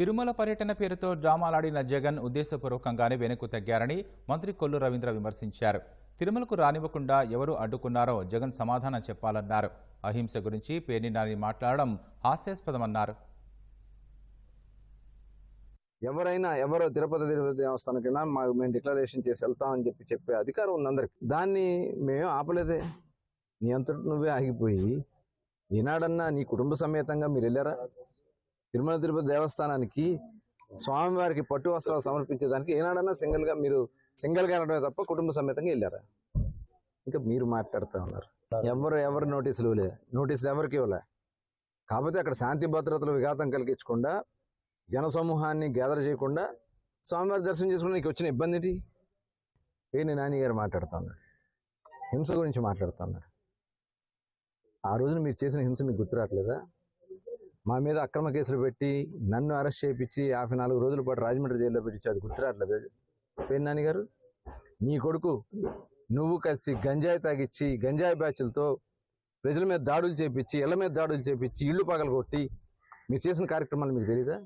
తిరుమల పర్యటన పేరుతో డ్రామాలాడిన జగన్ ఉద్దేశపూర్వకంగానే వెనక్కు తగ్గారని మంత్రి కొల్లు రవీంద్ర విమర్శించారు. తిరుమలకు రానివ్వకుండా ఎవరు అడ్డుకున్నారో జగన్ సమాధానం చెప్పాలన్నారు. అహింస గురించి పేర్ని నాని మాట్లాడడం హాస్యాస్పదమన్నారు. ఎవరైనా ఎవరో తిరుపతి తిరుపతి దేవస్థానకైనా మాకు మేము డిక్లరేషన్ చేసి వెళ్తామని చెప్పి చెప్పే అధికారం ఉంది అందరికి. దాన్ని మేము ఆపలేదే. నీ అంతటి నువ్వే ఆగిపోయి ఈనాడన్నా నీ కుటుంబ సమేతంగా మీరు వెళ్ళారా? తిరుమల తిరుపతి దేవస్థానానికి స్వామివారికి పట్టు వస్త్రాలు సమర్పించేదానికి ఏనాడన్నా సింగిల్గా మీరు సింగిల్గా వెళ్ళడమే తప్ప కుటుంబ సమేతంగా వెళ్ళారా? ఇంకా మీరు మాట్లాడుతూ ఉన్నారు. ఎవరు ఎవరు నోటీసులు ఇవ్వలే? నోటీసులు ఎవరికి ఇవ్వలే? కాకపోతే అక్కడ శాంతి భద్రతలు విఘాతం కలిగించకుండా జనసమూహాన్ని గ్యాదర్ చేయకుండా స్వామివారి దర్శనం చేసుకుని నీకు వచ్చిన ఇబ్బంది ఏంటి? పేని నాని గారు మాట్లాడుతున్నాడు హింస గురించి మాట్లాడుతున్నాడు ఆ రోజున మీరు చేసిన హింస మీకు గుర్తురావట్లేదా మా మీద అక్రమ కేసులు పెట్టి నన్ను అరెస్ట్ చేయించి యాభై నాలుగు రోజుల పాటు రాజమండ్రి జైల్లో పెట్టించాడు గుర్తురాట్లేదు పెన్నాని గారు? నీ కొడుకు నువ్వు కలిసి గంజాయి తాగిచ్చి గంజాయి బ్యాచ్లతో ప్రజల మీద దాడులు చేపించి ఇళ్ళ మీద దాడులు చేపించి ఇళ్ళు పగలగొట్టి మీరు చేసిన కార్యక్రమాలు మీకు తెలియదా